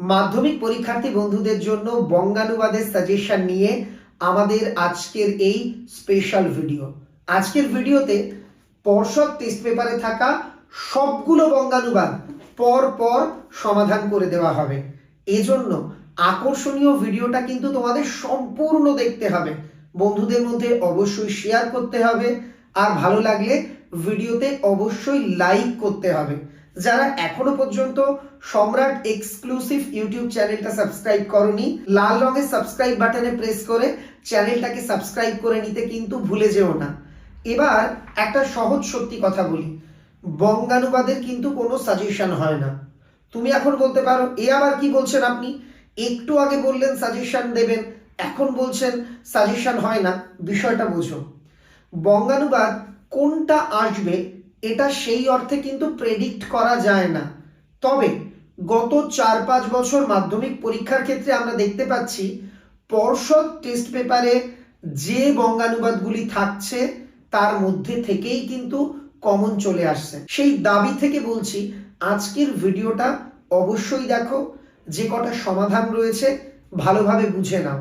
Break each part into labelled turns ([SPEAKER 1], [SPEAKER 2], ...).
[SPEAKER 1] মাধ্যমিক পরীক্ষার্থী বন্ধুদের জন্য বঙ্গানুবাদের সাজেশন নিয়ে আমাদের আজকের এই স্পেশাল ভিডিও আজকের ভিডিওতে পর্ষদ টেস্ট পেপারে থাকা সবগুলো বঙ্গানুবাদ পর পর সমাধান করে দেওয়া হবে। এজন্য আকর্ষণীয় ভিডিওটা কিন্তু তোমাদের সম্পূর্ণ দেখতে হবে। বন্ধুদের মধ্যে অবশ্যই শেয়ার করতে হবে। আর ভালো লাগলে ভিডিওতে অবশ্যই লাইক করতে হবে। যারা এখনও পর্যন্ত সম্রাট এক্সক্লুসিভ ইউটিউব চ্যানেলটা সাবস্ক্রাইব করনি, লাল রঙের সাবস্ক্রাইব বাটনে প্রেস করে চ্যানেলটাকে সাবস্ক্রাইব করে নিতে কিন্তু ভুলে যেও না। এবার একটা সহজ সত্যি কথা বলি, বঙ্গানুবাদের কিন্তু কোনো সাজেশন হয় না। তুমি এখন বলতে পারো, এ আবার কি বলছেন আপনি? একটু আগে বললেন সাজেশন দেবেন, এখন বলছেন সাজেশন হয় না। বিষয়টা বুঝো। বঙ্গানুবাদ কোনটা আসবে এটা সেই অর্থে কিন্তু প্রেডিক্ট করা যায় না। তবে গত চার পাঁচ বছর মাধ্যমিক পরীক্ষার ক্ষেত্রে আমরা দেখতে পাচ্ছি, পর্ষদ টেস্ট পেপারে যে বঙ্গানুবাদগুলি থাকছে, তার মধ্যে থেকেই কিন্তু কমন চলে আসছে। সেই দাবি থেকে বলছি, আজকের ভিডিওটা অবশ্যই দেখো, যে কটা সমাধান রয়েছে, ভালোভাবে বুঝে নাও।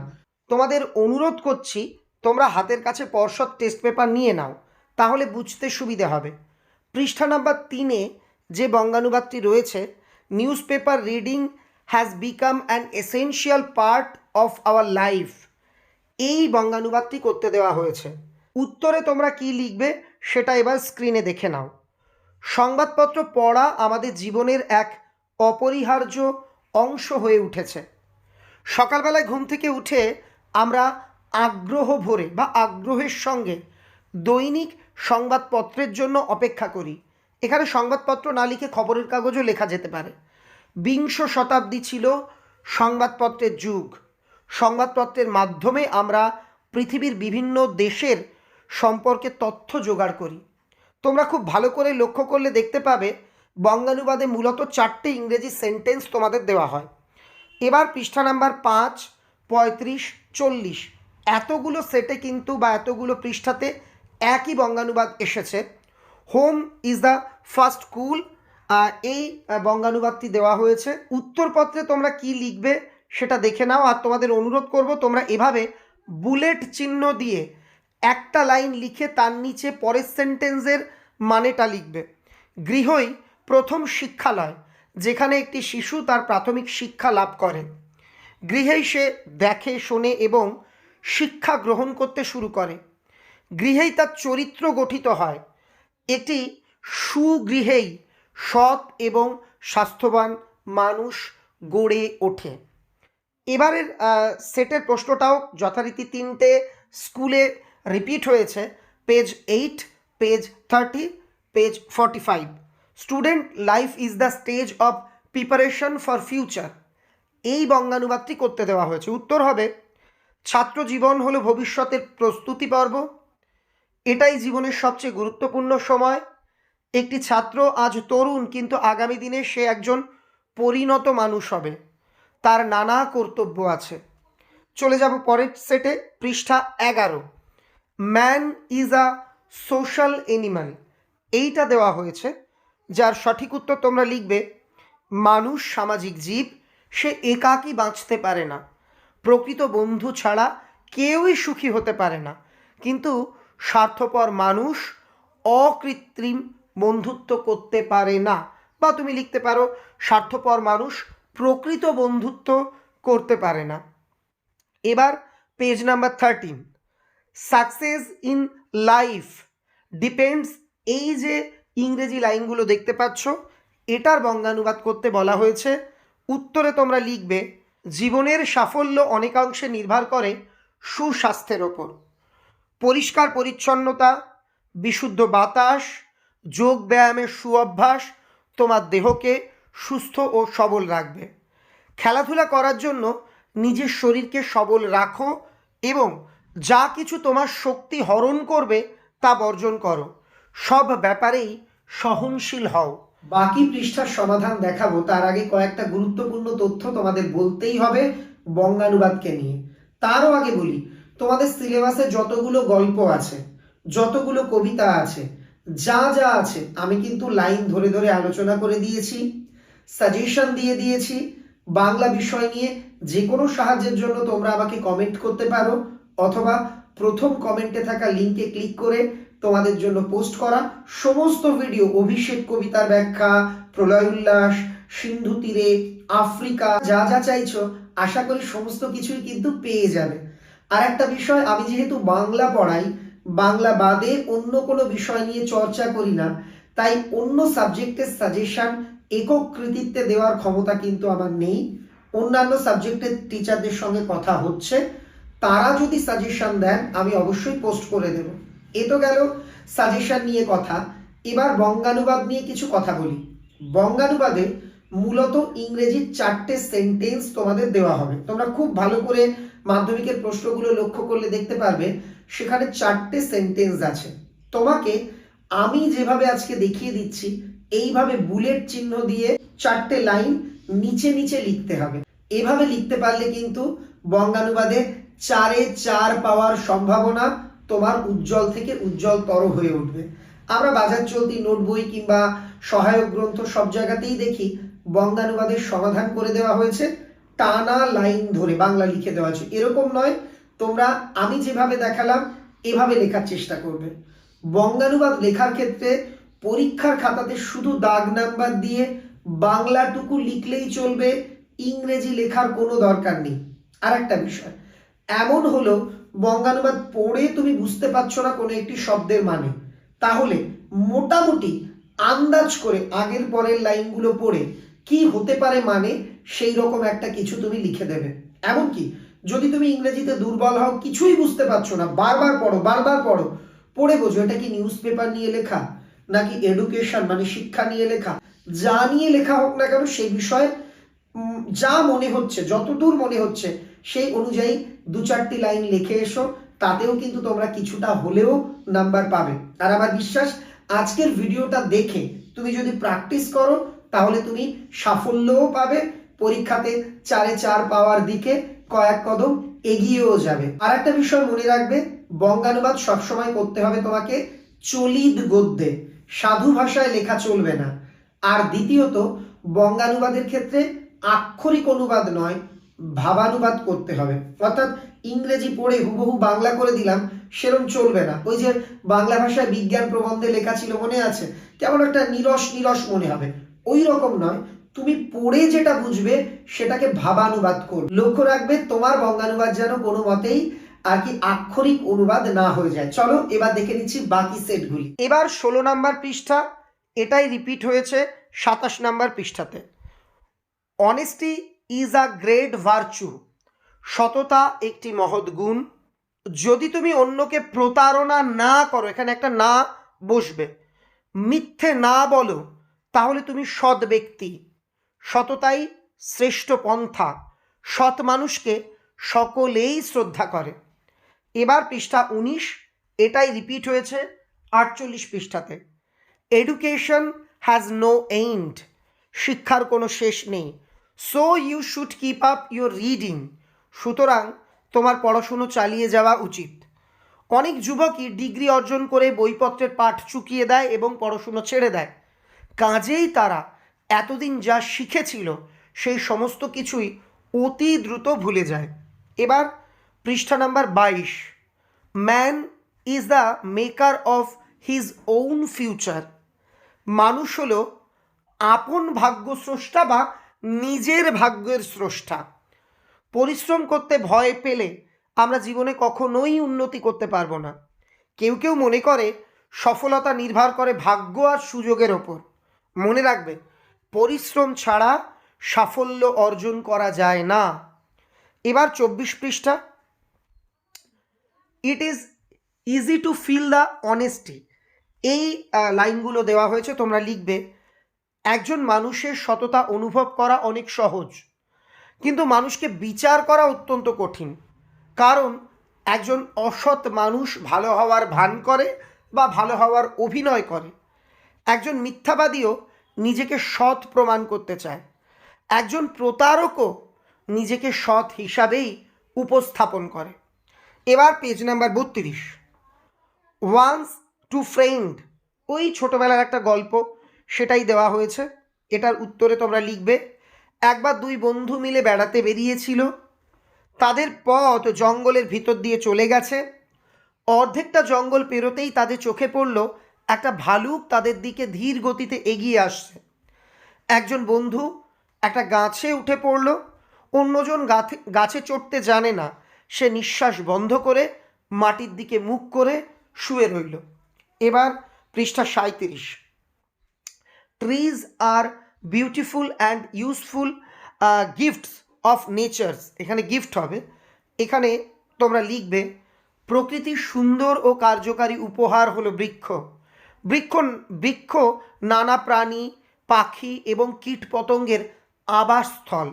[SPEAKER 1] তোমাদের অনুরোধ করছি, তোমরা হাতের কাছে পর্ষদ টেস্ট পেপার নিয়ে নাও, তাহলে বুঝতে সুবিধে হবে। পৃষ্ঠা নাম্বার তিনে যে বঙ্গানুবাদটি রয়েছে news paper reading has become an essential part of our life এই বঙ্গানুবাদটি করতে দেওয়া হয়েছে। উত্তরে তোমরা কি লিখবে সেটা এবার স্ক্রিনে দেখে নাও। সংবাদপত্র পড়া আমাদের জীবনের এক অপরিহার্য অংশ হয়ে উঠেছে। সকালবেলায় ঘুম থেকে উঠে আমরা আগ্রহ ভরে বা আগ্রহের সঙ্গে দৈনিক সংবাদপত্রের জন্য অপেক্ষা করি। এখানে সংবাদপত্র না লিখে খবরের কাগজও লেখা যেতে পারে। বিংশ শতাব্দী ছিল সংবাদপত্রের যুগ। সংবাদপত্রের মাধ্যমে আমরা পৃথিবীর বিভিন্ন দেশের সম্পর্কে তথ্য জোগাড় করি। তোমরা খুব ভালো করে লক্ষ্য করলে দেখতে পাবে, বঙ্গানুবাদে মূলত চারটে ইংরেজি সেন্টেন্স তোমাদের দেওয়া হয়। এবার পৃষ্ঠা নাম্বার পাঁচ, পঁয়ত্রিশ, চল্লিশ। এতগুলো সেটে কিন্তু বা এতগুলো পৃষ্ঠাতে একই বঙ্গানুবাদ এসেছে। Home is the first school এই বঙ্গানুবাদটি দেওয়া হয়েছে। উত্তরপত্রে তোমরা কি লিখবে সেটা দেখে নাও। আর তোমাদের অনুরোধ করব, তোমরা এভাবে বুলেট চিহ্ন দিয়ে একটা লাইন লিখে তার নিচে পরের সেন্টেন্সের মানেটা লিখবে। গৃহই প্রথম শিক্ষালয়, যেখানে একটি শিশু তার প্রাথমিক শিক্ষা লাভ করে। গৃহেই সে দেখে, শোনে এবং শিক্ষা গ্রহণ করতে শুরু করে। গৃহেই তার চরিত্র গঠিত হয়। এটি সুগৃহেই সৎ এবং স্বাস্থ্যবান মানুষ গড়ে ওঠে। এবারের সেটের প্রশ্নটাও যথারীতি তিনটে স্কুলে রিপিট হয়েছে। Page eight, page thirty, page forty five. Student life is the stage of preparation for future. এই বঙ্গানুবাদটি করতে দেওয়া হয়েছে। উত্তর হবে ছাত্র জীবন হলো ভবিষ্যতের প্রস্তুতি পর্ব। এটাই জীবনের সবচেয়ে গুরুত্বপূর্ণ সময়। একটি ছাত্র আজ তরুণ, কিন্তু আগামী দিনে সে একজন পরিণত মানুষ হবে। তার নানা কর্তব্য আছে। চলে যাব পরের সেটে পৃষ্ঠা এগারো। Man is a social animal এইটা দেওয়া হয়েছে, যার সঠিক উত্তর তোমরা লিখবে, মানুষ সামাজিক জীব, সে একাকী বাঁচতে পারে না। প্রকৃত বন্ধু ছাড়া কেউই সুখী হতে পারে না। কিন্তু স্বার্থপর মানুষ অকৃত্রিম বন্ধুত্ব করতে পারে না। বা তুমি লিখতে পারো, স্বার্থপর মানুষ প্রকৃত বন্ধুত্ব করতে পারে না। এবার page number thirteen success in life depends এই যে ইংরেজি লাইনগুলো দেখতে পাচ্ছ, এটার বঙ্গানুবাদ করতে বলা হয়েছে। উত্তরে তোমরা লিখবে, জীবনের সাফল্য অনেকাংশে নির্ভর করে সুস্বাস্থ্যের ওপর। পরিষ্কার পরিচ্ছন্নতা, বিশুদ্ধ বাতাস, যোগ ব্যায়ামের সুঅভ্যাস তোমার দেহকে সুস্থ ও সবল রাখবে। খেলাধুলা করার জন্য নিজের শরীরকে সবল রাখো এবং যা কিছু তোমার শক্তি হরণ করবে তা বর্জন করো। সব ব্যাপারেই সহনশীল হও। বাকি পৃষ্ঠার সমাধান দেখাবো। তার আগে কয়েকটা গুরুত্বপূর্ণ তথ্য তোমাদের বলতেই হবে বঙ্গানুবাদকে নিয়ে। তারও আগে বলি তোমাদের সিলেবাসে যতগুলো গল্প আছে, যতগুলো কবিতা আছে, যা যা আছে, আমি কিন্তু লাইন ধরে ধরে আলোচনা করে দিয়েছি সাজেশন দিয়ে দিয়েছি, বাংলা বিষয় নিয়ে যে কোনো সাহায্যের জন্য তোমরা আমাকে কমেন্ট করতে পারো, অথবা প্রথম কমেন্টে থাকা লিঙ্কে ক্লিক করে তোমাদের জন্য পোস্ট করা সমস্ত ভিডিও অভিষেক কবিতার ব্যাখ্যা, প্রলয় উল্লাস, সিন্ধু তীরে, আফ্রিকা, যা যা চাইছো, আশা করি সমস্ত কিছুই কিন্তু পেয়ে যাবে। আর একটা বিষয়, আমি যেহেতু বাংলা পড়াই, বাংলা বাদে অন্য কোনো বিষয় নিয়ে চর্চা করি না, তাই অন্য সাবজেক্টের সাজেশন একক কৃতিত্বে দেওয়ার ক্ষমতা কিন্তু আমার নেই। অন্যান্য সাবজেক্টের টিচারদের সঙ্গে কথা হচ্ছে, তারা যদি সাজেশন দেন, আমি অবশ্যই পোস্ট করে দেব। এ তো গেল সাজেশন নিয়ে কথা। এবার বঙ্গানুবাদ নিয়ে কিছু কথা বলি। বঙ্গানুবাদে মূলত ইংরেজির চারটে সেন্টেন্স তোমাদের দেওয়া হবে। তোমরা খুব ভালো করে মাধ্যমিকের প্রশ্নগুলো লক্ষ্য করলে দেখতে পারবে, সেখানে চারটে সেন্টেন্স আছে। তোমাকে আমি যেভাবে আজকে দেখিয়ে দিচ্ছি, এইভাবে বুলেট চিহ্ন দিয়ে চারটে লাইন নিচে নিচে লিখতে হবে। এভাবে লিখতে পারলে কিন্তু বঙ্গানুবাদে চারে চার পাওয়ার সম্ভাবনা তোমার উজ্জ্বল থেকে উজ্জ্বলতর হয়ে উঠবে। আমরা বাজার চলতি নোট বই কিংবা সহায়ক গ্রন্থ সব জায়গাতেই দেখি বঙ্গানুবাদের সমাধান করে দেওয়া হয়েছে। টানা লাইন ধরে বাংলা লিখে দেওয়া আছে এরকম নয়, তোমরা আমি যেভাবে দেখালাম, এভাবে লেখার চেষ্টা করবে। বঙ্গানুবাদ লেখার ক্ষেত্রে পরীক্ষার খাতাতে শুধু দাগ নাম্বার দিয়ে বাংলাটুকু লিখলেই চলবে, ইংরেজি লেখার কোনো দরকার নেই। আর একটা বিষয়, এমন হলো বঙ্গানুবাদ পড়ে তুমি বুঝতে পারছ না কোনো একটি শব্দের মানে। তাহলে মোটামুটি আন্দাজ করে আগের পরের লাইনগুলো পড়ে কি হতে পারে মানে সেই রকম একটা কিছু তুমি লিখে দেবে। এমনকি যদি তুমি ইংরেজিতে দুর্বল হও, কিছুই বুঝতে পারছ না, বারবার পড়ো বারবার পড়ো, পড়ে বোঝো এটা কি নিউজ পেপার নিয়ে লেখা, নাকি এডুকেশন মানে শিক্ষা নিয়ে লেখা, যা নিয়ে লেখা হোক না কেন, সেই বিষয়ে যা মনে হচ্ছে, যতদূর মনে হচ্ছে, সেই অনুযায়ী দু চারটি লাইন লিখে এসো, তাতেও কিন্তু তোমরা কিছুটা হলেও নাম্বার পাবে। আর আমার বিশ্বাস, আজকের ভিডিওটা দেখে তুমি যদি প্র্যাকটিস করো তাহলে তুমি সাফল্যও পাবে, পরীক্ষাতে চারে চার পাওয়ার দিকে কয়েক কদম এগিয়েও যাবে। আর একটা বিষয় মনে রাখবে, বঙ্গানুবাদ সবসময় করতে হবে তোমাকে চলিত গদ্যে। সাধু ভাষায় লেখা চলবে না। আর দ্বিতীয়ত, বঙ্গানুবাদের ক্ষেত্রে আক্ষরিক অনুবাদ নয়, ভাবানুবাদ করতে হবে। অর্থাৎ ইংরেজি পড়ে হুবহু বাংলা করে দিলাম, সেরম চলবে না। ওই যে বাংলা ভাষায় বিজ্ঞান প্রবন্ধে লেখা ছিল মনে আছে? কেমন একটা নিরস নিরস মনে হবে। ওই রকম নয়। তুমি পড়ে যেটা বুঝবে, সেটাকে ভাবানুবাদ কর। লক্ষ্য রাখবে, তোমার বঙ্গানুবাদ যেন কোনো মতেই আর কি আক্ষরিক অনুবাদ না হয়ে যায়। চলো, এবার দেখে নিচ্ছি বাকি সেটগুলি। এবার ষোলো নাম্বার পৃষ্ঠা, এটাই রিপিট হয়েছে সাতাশ number পৃষ্ঠাতে। Honesty is a great virtue সততা একটি মহৎ গুণ। যদি তুমি অন্যকে প্রতারণা না করো, এখানে একটা না বসবে, মিথ্যে না বলো তাহলে তুমি সৎ ব্যক্তি। সততাই শ্রেষ্ঠ পন্থা। সৎ মানুষকে সকলেই শ্রদ্ধা করে। এবার পৃষ্ঠা উনিশ, এটাই রিপিট হয়েছে আটচল্লিশ পৃষ্ঠাতে। এডুকেশন হ্যাজ নো এন্ড শিক্ষার কোনো শেষ নেই। So you should keep up your reading সুতরাং তোমার পড়াশুনো চালিয়ে যাওয়া উচিত। অনেক যুবকই ডিগ্রি অর্জন করে বইপত্রের পাঠ চুকিয়ে দেয় এবং পড়াশুনো ছেড়ে দেয়। কাজেই তারা এতদিন যা শিখেছিল, সেই সমস্ত কিছুই অতি দ্রুত ভুলে যায়। এবার পৃষ্ঠা নাম্বার বাইশ। Man is the maker of his own future. মানুষ হলো আপন ভাগ্য স্রষ্টা বা নিজের ভাগ্যের স্রষ্টা। পরিশ্রম করতে ভয় পেলে আমরা জীবনে কখনোই উন্নতি করতে পারব না। কেউ কেউ মনে করে সফলতা নির্ভর করে ভাগ্য আর সুযোগের ওপর। মনে রাখবে, পরিশ্রম ছাড়া সাফল্য অর্জন করা যায় না। এবার চব্বিশ পৃষ্ঠা। It is easy to feel the honesty এই লাইনগুলো দেওয়া হয়েছে, তোমরা লিখবে, একজন মানুষের সততা অনুভব করা অনেক সহজ, কিন্তু মানুষকে বিচার করা অত্যন্ত কঠিন। কারণ, একজন অসৎ মানুষ ভালো হওয়ার ভান করে বা ভালো হওয়ার অভিনয় করে। একজন মিথ্যাবাদীও নিজেকে সৎ প্রমাণ করতে চায়। একজন প্রতারকও নিজেকে সৎ হিসাবেই উপস্থাপন করে। এবার পেজ নাম্বার বত্রিশ। ওয়ান্স টু ফ্রেন্ড ওই ছোটোবেলার একটা গল্প, সেটাই দেওয়া হয়েছে। এটার উত্তরে তোমরা লিখবে, একবার দুই বন্ধু মিলে বেড়াতে বেরিয়েছিল। তাদের পথ জঙ্গলের ভিতর দিয়ে চলে গেছে। অর্ধেকটা জঙ্গল পেরোতেই তাদের চোখে পড়ল একটা ভালুক তাদের দিকে ধীর গতিতে এগিয়ে আসছে। একজন বন্ধু একটা গাছে উঠে পড়ল, অন্যজন গাছে গাছে চড়তে জানে না। সে নিঃশ্বাস বন্ধ করে মাটির দিকে মুখ করে শুয়ে রইল। এবার পৃষ্ঠা সাঁত্রিশ trees are beautiful and useful gifts of nature's এখানে গিফট হবে। এখানে তোমরা লিখবে প্রকৃতির সুন্দর ও কার্যকারী উপহার হলো বৃক্ষ। বৃক্ষ বৃক্ষ, নানা প্রাণী, পাখি এবং কীট পতঙ্গের আবাসস্থল।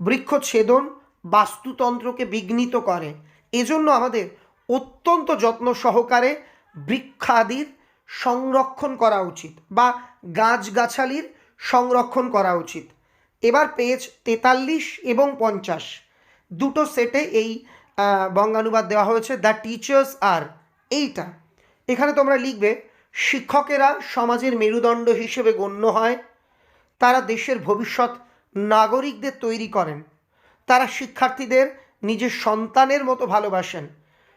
[SPEAKER 1] বৃক্ষ ছেদন বাস্তুতন্ত্রকে বিঘ্নিত করে। এজন্য আমাদের অত্যন্ত যত্ন সহকারে বৃক্ষাদির সংরক্ষণ করা উচিত বা গাছগাছালির সংরক্ষণ করা উচিত। এবার পেজ তেতাল্লিশ এবং পঞ্চাশ। দুটো সেটে এই বঙ্গানুবাদ দেওয়া হয়েছে, দ্য টিচার্স আর। এইটা। এখানে তোমরা লিখবে শিক্ষকেরা সমাজের মেরুদণ্ড হিসেবে গণ্য হয়, তারা দেশের ভবিষ্যৎ নাগরিকদের তৈরি করেন, তারা শিক্ষার্থীদের নিজের সন্তানের মতো ভালোবাসেন।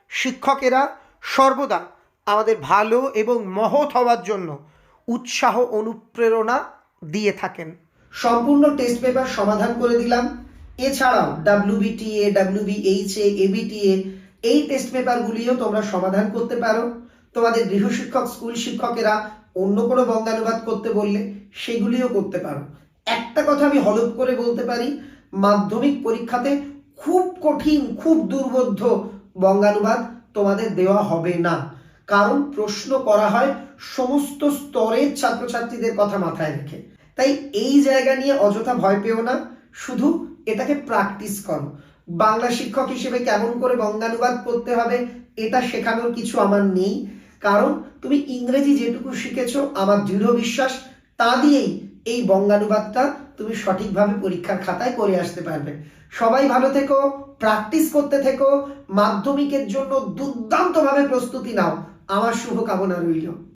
[SPEAKER 1] শিক্ষকেরা সর্বদা আমাদের ভালো এবং মহৎ হওয়ার জন্য উৎসাহ, অনুপ্রেরণা দিয়ে থাকেন। সম্পূর্ণ টেস্ট পেপার সমাধান করে দিলাম। এছাড়াও ডাব্লিউবিটিএ ডাব্লিউবিএইচএ এবিটিএ এই টেস্ট পেপারগুলিও তোমরা সমাধান করতে পারো। তোমাদের গৃহশিক্ষক স্কুল শিক্ষকেরা অন্য কোনো বঙ্গানুবাদ করতে বললে সেগুলিও করতে পারো। একটা কথা আমি হলপ করে বলতে পারি, মাধ্যমিক পরীক্ষাতে খুব কঠিন, খুব দুর্বোধ্য বঙ্গানুবাদ তোমাদের দেওয়া হবে না। কারণ প্রশ্ন করা হয় সমস্ত স্তরের ছাত্রছাত্রীদের কথা মাথায় রেখে। তাই এই জায়গা নিয়ে অযথা ভয় পেও না, শুধু এটাকে প্র্যাকটিস করো। বাংলা শিক্ষক হিসেবে কেমন করে বঙ্গানুবাদ করতে হবে, এটা শেখানোর কিছু আমার নেই। কারণ তুমি ইংরেজি যেটুকু শিখেছো, আমার দৃঢ় বিশ্বাস, তা দিয়েই এই বঙ্গানুবাদটা তুমি সঠিকভাবে পরীক্ষার খাতায় করে আসতে পারবে। সবাই ভালো থেকো, প্র্যাকটিস করতে থেকো, মাধ্যমিকের জন্য দুর্দান্তভাবে প্রস্তুতি নাও। আমার শুভকামনা রইল।